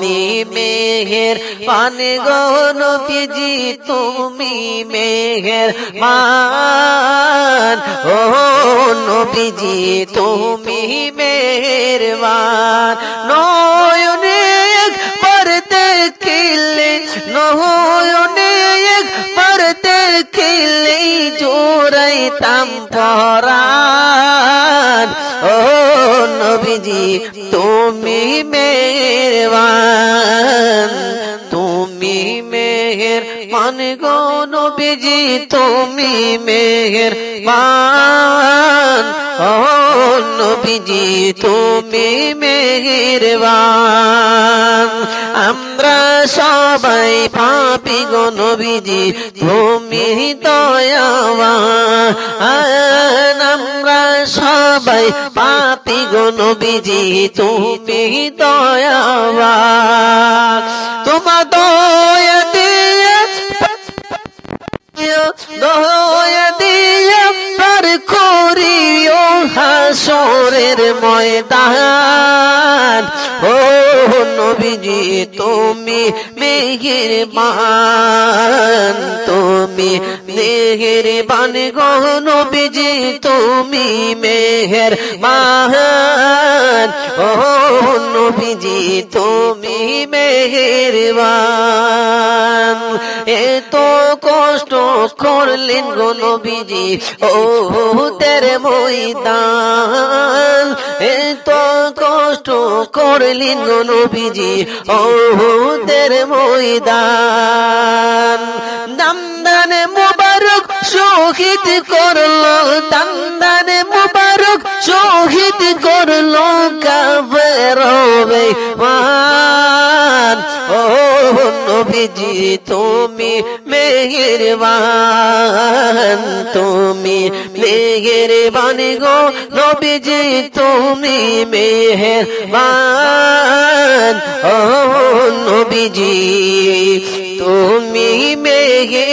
তুমি মেহের পান গো নবীজি, তুমি মেহের মান ও নবীজি, তুমি মেহের মান নয়নে একবার দেখিলে, নয়নে একবার দেখিলে জোরাইতাম পরাণ ও নবীজি, তুমি মেহেরবান, তুমি মেহের মান গো নবীজি, তুমি মেহের মান ও নবীজি, তুমি মেহেরবান। আমরা সবাই পাপি গো নবীজি, তুমি দয়াবান। সবাই পাপি গো নবীজি তুমি দয়া তোমার দয়া দিয়ে দয়া দিয়ে পার করিও হাসরের ময়দান। ও নবীজি, তুমি মেঘের বান তুমি মেঘের বান গো নবীজি, তুমি মেঘের বান ও নবীজি, তুমি মেহের বান এত কষ্ট করলেন গো নবীজি ও তের ময়দান। এত কষ্ট করলেন গো নবীজি ও তের ময়দান। দামদানে মুবারক শহীদ করল দামদানে মুবারক শহীদ করল কাবের মান ও নবীজি, তুমি মেহেরবান তুমি মেহেরবান গো নবীজি, তুমি মেহেরবান। ও নবীজি তুমি মেহেরবান